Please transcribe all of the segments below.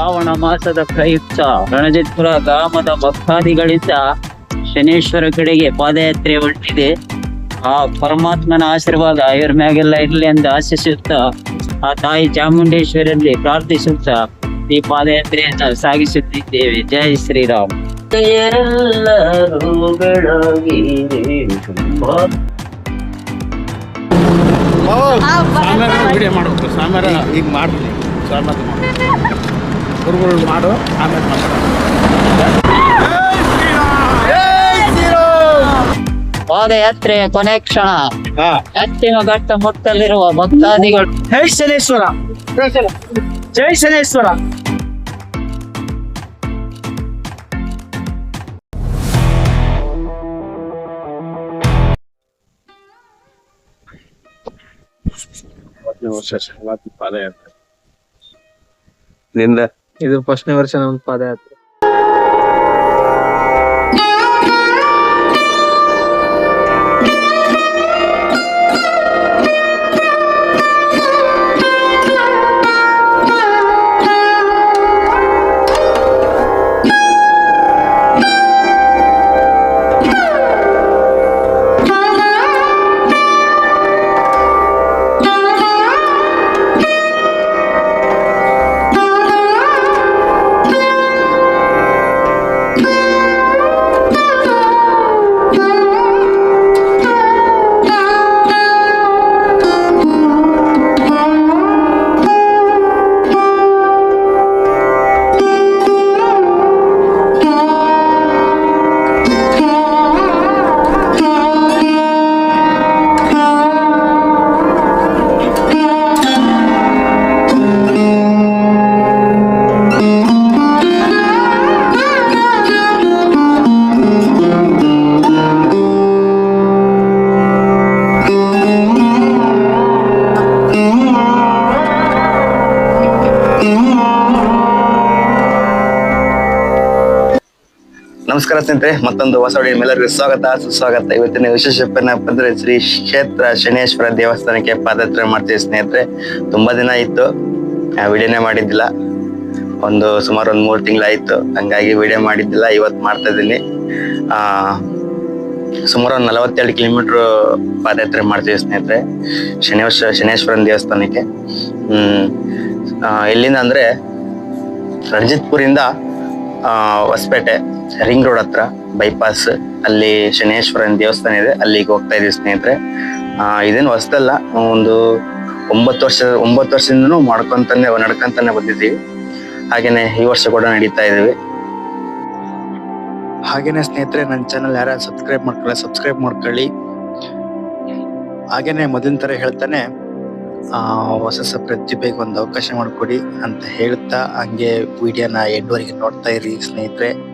ಶ್ರಾವಣ ಮಾಸದ ಪ್ರಯುಕ್ತ ರಣಜಿತ್ಪುರ ಗ್ರಾಮದ ಭಕ್ತಾದಿಗಳಿಂದ ಶನೇಶ್ವರ ಕಡೆಗೆ ಪಾದಯಾತ್ರೆ ಹೊರಟಿದೆ. ಆ ಪರಮಾತ್ಮನ ಆಶೀರ್ವಾದ ಇವ್ರ ಮ್ಯಾಗೆಲ್ಲ ಇರಲಿ ಎಂದು ಆಶಿಸುತ್ತಾ ಆ ತಾಯಿ ಚಾಮುಂಡೇಶ್ವರಲ್ಲಿ ಪ್ರಾರ್ಥಿಸುತ್ತಾ ಈ ಪಾದಯಾತ್ರೆಯನ್ನು ಸಾಗಿಸುತ್ತಿದ್ದೇವೆ. ಜೈ ಶ್ರೀರಾಮ್. ಈಗ ಮಾಡ್ತೀನಿ. ಸಾಮ್ಯಾರ ಗುರುಗಳು ಮಾಡು ಆಮೇಲೆ ಮಾತಾಡ ಪಾದಯಾತ್ರೆಯ ಕೊನೆ ಕ್ಷಣ ಅಂತಿಮ ಘಟ್ಟ ಮುಟ್ಟಲಿರುವ ಭಕ್ತಾದಿಗಳು ಜೈ ಶನೇಶ್ವರ ಜೈ ಶನೇಶ್ವರ ವರ್ಷ ಶುರುವಾತಿ ಪಾದಯಾತ್ರೆ ನಿಂದ ಇದು ಫಸ್ಟ್ನೇ ವರ್ಷ ನಮ್ದು ಪಾದಯಾತ್ರೆ ನಮಸ್ಕಾರ ಸ್ನೇಹಿತರೆ ಮತ್ತೊಂದು ಹೊಸ ಎಲ್ಲರಿಗೂ ಸ್ವಾಗತ. ಸುಸ್ವಾಗತ. ಇವತ್ತಿನ ವಿಶೇಷ ಏನಪ್ಪ ಅಂದ್ರೆ ಶ್ರೀ ಕ್ಷೇತ್ರ ಶನೇಶ್ವರ ದೇವಸ್ಥಾನಕ್ಕೆ ಪಾದಯಾತ್ರೆ ಮಾಡ್ತೀವಿ ಸ್ನೇಹಿತರೆ. ತುಂಬಾ ದಿನ ಇತ್ತು ವಿಡಿಯೋನೇ ಮಾಡಿದ್ದಿಲ್ಲ. ಒಂದು ಸುಮಾರು ಒಂದು ಮೂರು ತಿಂಗಳಾಯ್ತು ಹಂಗಾಗಿ ವಿಡಿಯೋ ಮಾಡಿದ್ದಿಲ್ಲ ಇವತ್ತು ಮಾಡ್ತಾ ಇದ್ದೀನಿ. ಆ ಸುಮಾರು ಒಂದು ನಲವತ್ತೆರಡು ಕಿಲೋಮೀಟರ್ ಪಾದಯಾತ್ರೆ ಮಾಡ್ತೀವಿ ಸ್ನೇಹಿತರೆ ಶನೇಶ್ವರ ಶನೇಶ್ವರನ ದೇವಸ್ಥಾನಕ್ಕೆ. ಹ್ಮ್ ಎಲ್ಲಿಂದ ಅಂದ್ರೆ ರಣಜಿತ್ಪುರಿಂದ ಆ, ಹೊಸಪೇಟೆ, ರಿಂಗ್ ರೋಡ್ ಹತ್ರ ಬೈಪಾಸ್ ಅಲ್ಲಿ ಶನೇಶ್ವರನ ದೇವಸ್ಥಾನ ಇದೆ, ಅಲ್ಲಿಗೆ ಹೋಗ್ತಾ ಇದೀವಿ ಸ್ನೇಹಿತರೆ. ಇದೇನು ಹೊಸದಲ್ಲ ಒಂದು ಒಂಬತ್ತು ವರ್ಷ, ಒಂಬತ್ತು ವರ್ಷದಿಂದನೂ ಮಾಡ್ಕೊಂತಾನೆ, ನಡ್ಕೊಂತಾನೆ ಬಂದಿದ್ದೀವಿ. ಹಾಗೇನೆ ಈ ವರ್ಷ ಕೂಡ ನಡೀತಾ ಇದೀವಿ ಹಾಗೇನೆ ಸ್ನೇಹಿತರೆ, ನನ್ನ ಚಾನಲ್ ಯಾರು ಸಬ್ಸ್ಕ್ರೈಬ್ ಮಾಡ್ಕೊಳ್ಳಿ ಸಬ್ಸ್ಕ್ರೈಬ್ ಮಾಡ್ಕೊಳ್ಳಿ. ಹಾಗೇನೆ ಮೊದಲಿನ ತರ ಹೇಳ್ತಾನೆ ಹೊಸ ಹೊಸ ಪ್ರತಿಭೆಗೆ ಒಂದು ಅವಕಾಶ ಮಾಡಿಕೊಡಿ ಅಂತ ಹೇಳ್ತಾ ಹಂಗೆ ವಿಡಿಯೋನ ಎಂಡ್ವರೆಗೆ ನೋಡ್ತಾ ಇರಿ ಸ್ನೇಹಿತರೆ.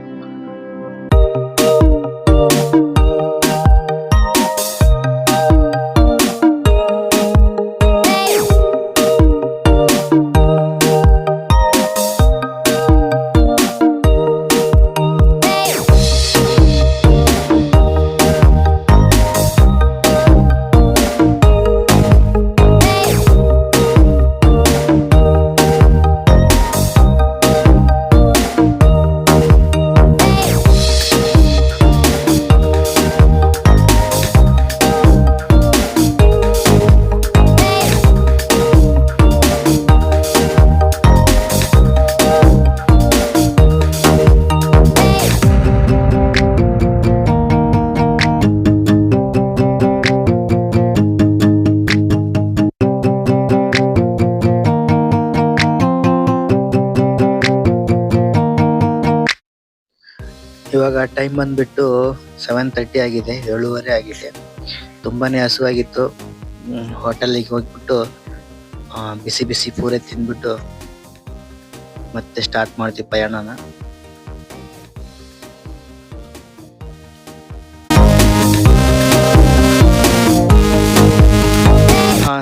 ಟೈಮ್ ಬಂದ್ಬಿಟ್ಟು ಸೆವೆನ್ ತರ್ಟಿ ಆಗಿದೆ ಏಳುವರೆ ಆಗಿದೆ. ತುಂಬಾನೇ ಹಸುವಾಗಿತ್ತು. ಹೋಟೆಲಿಗೆ ಹೋಗ್ಬಿಟ್ಟು ಬಿಸಿ ಬಿಸಿ ಪೂರೆ ತಿಂದ್ಬಿಟ್ಟು ಮತ್ತೆ ಸ್ಟಾರ್ಟ್ ಮಾಡ್ತೀವಿ ಪ್ರಯಾಣನ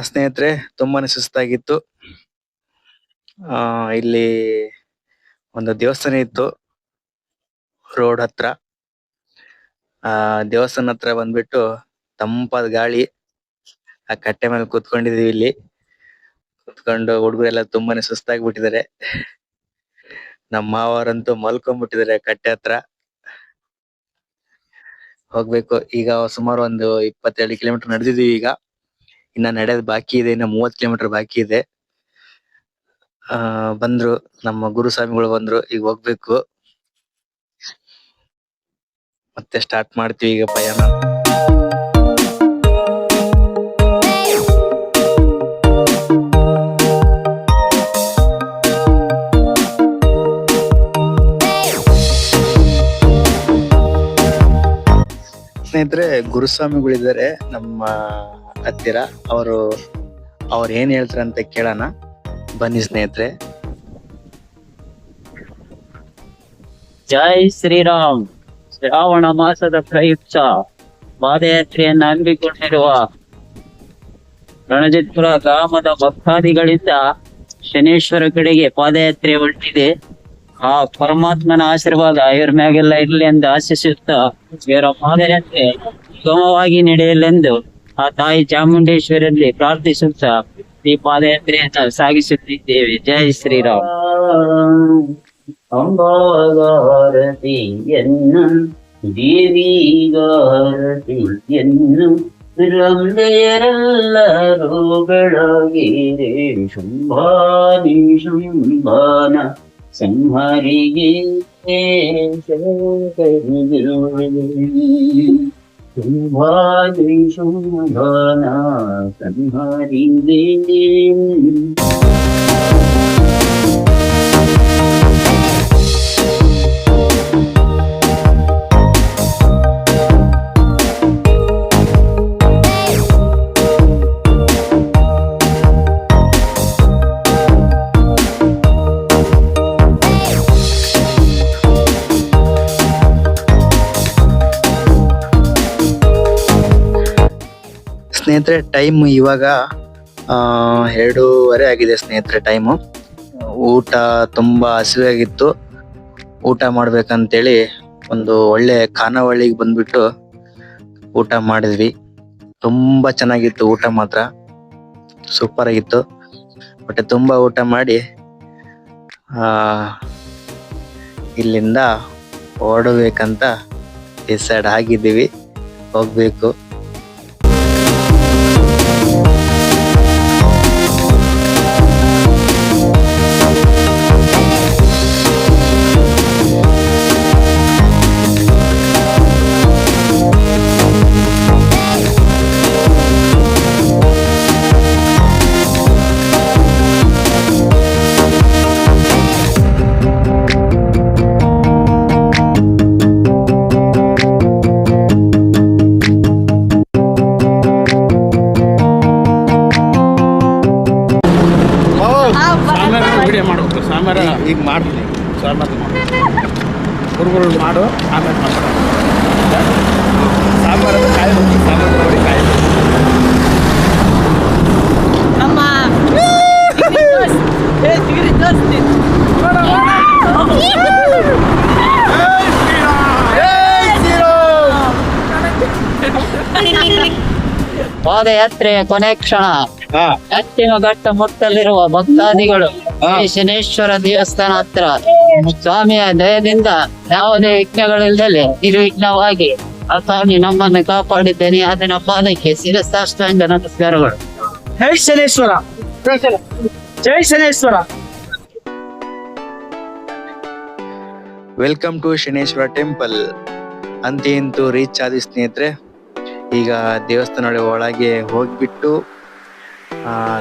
ಸ್ನೇಹಿತರೆ ತುಂಬಾನೇ ಸುಸ್ತಾಗಿತ್ತು. ಆ, ಇಲ್ಲಿ ಒಂದು ದೇವಸ್ಥಾನ ಇತ್ತು. ರೋಡ್ ಹತ್ರ. ಆ, ದೇವಸ್ಥಾನ ಹತ್ರ ಬಂದ್ಬಿಟ್ಟು ತಂಪಾದ ಗಾಳಿ, ಆ ಕಟ್ಟೆ ಮೇಲೆ ಕೂತ್ಕೊಂಡಿದೀವಿ ಇಲ್ಲಿ. ಕೂತ್ಕೊಂಡು ಹುಡುಗರೆಲ್ಲ ತುಂಬಾನೇ ಸುಸ್ತಾಗ್ಬಿಟ್ಟಿದ್ದಾರೆ. ನಮ್ಮ ಮಾವರಂತೂ ಮಲ್ಕೊಂಡ್ಬಿಟ್ಟಿದ್ದಾರೆ ಕಟ್ಟೆ ಹತ್ರ. ಹೋಗ್ಬೇಕು. ಈಗ ಸುಮಾರು ಒಂದು ಇಪ್ಪತ್ತೆರಡು ಕಿಲೋಮೀಟರ್ ನಡೆದಿದೀವಿ ಈಗ. ಇನ್ನ ನಡೆಯೋದು ಬಾಕಿ ಇದೆ, ಇನ್ನ ಮೂವತ್ ಕಿಲೋಮೀಟರ್ ಬಾಕಿ ಇದೆ. ಆ, ಬಂದ್ರು. ನಮ್ಮ ಗುರುಸ್ವಾಮಿಗಳು ಬಂದ್ರು. ಈಗ ಹೋಗ್ಬೇಕು. ಮತ್ತೆ ಸ್ಟಾರ್ಟ್ ಮಾಡ್ತೀವಿ ಈಗ ಪಯಣ. ಸ್ನೇಹಿತರೆ, ಗುರುಸ್ವಾಮಿಗಳಿದ್ದಾರೆ ನಮ್ಮ ಹತ್ತಿರ. ಅವರು, ಅವ್ರು ಏನ್ ಹೇಳ್ತಾರೆ ಅಂತ ಕೇಳೋಣ. ಬನ್ನಿ ಸ್ನೇಹಿತರೆ. ಜೈ ಶ್ರೀರಾಮ್. ಶ್ರಾವಣ ಮಾಸದ ಪ್ರಯುಕ್ತ ಪಾದಯಾತ್ರೆಯನ್ನು ಹಮ್ಮಿಕೊಂಡಿರುವ ರಣಜಿತ್ಪುರ ಗ್ರಾಮದ ಭಕ್ತಾದಿಗಳಿಂದ ಶನೇಶ್ವರ ಕಡೆಗೆ ಪಾದಯಾತ್ರೆ ಹೊರಟಿದೆ. ಆ ಪರಮಾತ್ಮನ ಆಶೀರ್ವಾದ ಇವ್ರ ಮ್ಯಾಗೆಲ್ಲ ಇರಲಿ ಎಂದು ಆಶಿಸುತ್ತಾ ಇವರ ಪಾದಯಾತ್ರೆ ಸುಗಮವಾಗಿ ನಡೆಯಲೆಂದು ಆ ತಾಯಿ ಚಾಮುಂಡೇಶ್ವರಿಯಲ್ಲಿ ಪ್ರಾರ್ಥಿಸುತ್ತಾ ಈ ಪಾದಯಾತ್ರೆಯನ್ನು ಸಾಗಿಸುತ್ತಿದ್ದೇವೆ. ಜೈ ಶ್ರೀರಾಮ್. അംബാകാരത്തെ എന്നും ദേവീകാരത്തെ എന്നും രംലയരല്ല രോഗളാകീരേ ശുംഭാനി ശുംഭാന സംഹരികേ ശുംഭാനി ശുംഭാന സംഹരികേ ಸ್ನೇಹಿತರೆ ಟೈಮ್ ಇವಾಗ ಎರಡೂವರೆ ಆಗಿದೆ ಸ್ನೇಹಿತರೆ ಟೈಮು ಊಟ ತುಂಬಾ ಹಸಿವಾಗಿತ್ತು. ಊಟ ಮಾಡ್ಬೇಕಂತೇಳಿ ಒಂದು ಒಳ್ಳೆ ಖಾನಾವಳಿಗೆ ಬಂದ್ಬಿಟ್ಟು ಊಟ ಮಾಡಿದ್ವಿ. ತುಂಬಾ ಚೆನ್ನಾಗಿತ್ತು ಊಟ ಮಾತ್ರ. ಸೂಪರ್ ಆಗಿತ್ತು. ಬಟ್ ತುಂಬಾ ಊಟ ಮಾಡಿ ಇಲ್ಲಿಂದ ಓಡಬೇಕಂತ ಡಿಸೈಡ್ ಆಗಿದ್ದೀವಿ. ಹೋಗ್ಬೇಕು. ಪಾದಯಾತ್ರೆಯ ಕೊನೆ ಕ್ಷಣ. ಅತ್ತಿಮ ಅಂತಿಮ ಘಟ್ಟ ಮುಟ್ಟಲಿರುವ ಭಕ್ತಾದಿಗಳು ಶ್ರೀ ಶನೇಶ್ವರ ದೇವಸ್ಥಾನ ಹತ್ರ ಸ್ವಾಮಿಯ ದಯದಿಂದ ಯಾವುದೇ ವಿಘ್ನಗಳಿಲ್ಲದೆ ನಿರ್ವಿಘ್ನವಾಗಿ ಆ ಸ್ವಾಮಿ ನಮ್ಮನ್ನು ಕಾಪಾಡಿದ್ದೇನೆ. ಅದನ್ನ ಪಾದಕ್ಕೆ ಶಿರಸಾಷ್ಟಾಂಗ ನಮಸ್ಕಾರಗಳು. ಜೈ ಶನೇಶ್ವರ. ಜೈ Shaneshwara. Welcome to Shaneshwara temple ಅಂತ ಇಂತೂ ರೀಚ್ ಆದಿ ಸ್ನೇಹಿತರೆ ಈಗ ದೇವಸ್ಥಾನ ಒಳಗೆ ಹೋಗ್ಬಿಟ್ಟು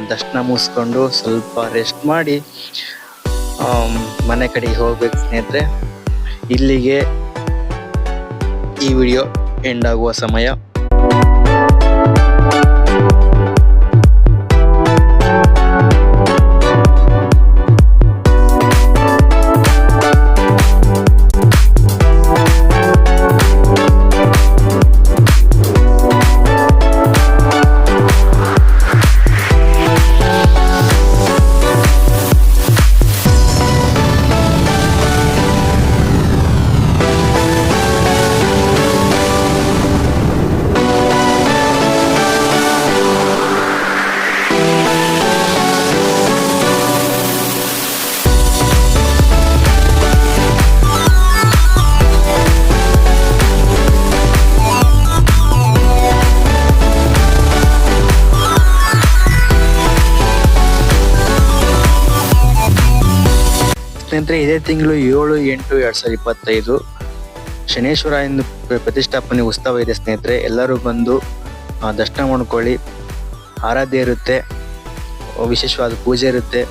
ದರ್ಶನ ಮುಗಿಸ್ಕೊಂಡು ಸ್ವಲ್ಪ ರೆಸ್ಟ್ ಮಾಡಿ ಮನೆ ಕಡೆಗೆ ಹೋಗ್ಬೇಕು ಸ್ನೇಹಿತರೆ. ಇಲ್ಲಿಗೆ ಈ ವಿಡಿಯೋ ಎಂಡ್ ಆಗುವ ಸಮಯ. ಸ್ನೇಹಿತರೆ ಇದೇ ತಿಂಗಳು ಏಳು ಎಂಟು ಎರಡು ಸಾವಿರದ ಇಪ್ಪತ್ತೈದು. ಶನೇಶ್ವರ ಎಂದು ಪ್ರತಿಷ್ಠಾಪನೆ ಉತ್ಸವ ಇದೆ ಸ್ನೇಹಿತರೆ. ಎಲ್ಲರೂ ಬಂದು ದರ್ಶನ ಮಾಡ್ಕೊಳ್ಳಿ. ಆರಾಧ್ಯ ಇರುತ್ತೆ. ವಿಶೇಷವಾದ ಪೂಜೆ ಇರುತ್ತೆ.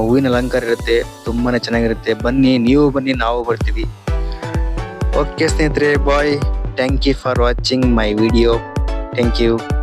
ಹೂವಿನ ಅಲಂಕಾರ ಇರುತ್ತೆ. ತುಂಬಾನೇ ಚೆನ್ನಾಗಿರುತ್ತೆ. ಬನ್ನಿ, ನೀವು ಬನ್ನಿ, ನಾವು ಬರ್ತೀವಿ. ಓಕೆ ಸ್ನೇಹಿತರೆ, bye. Thank you for watching my video thank you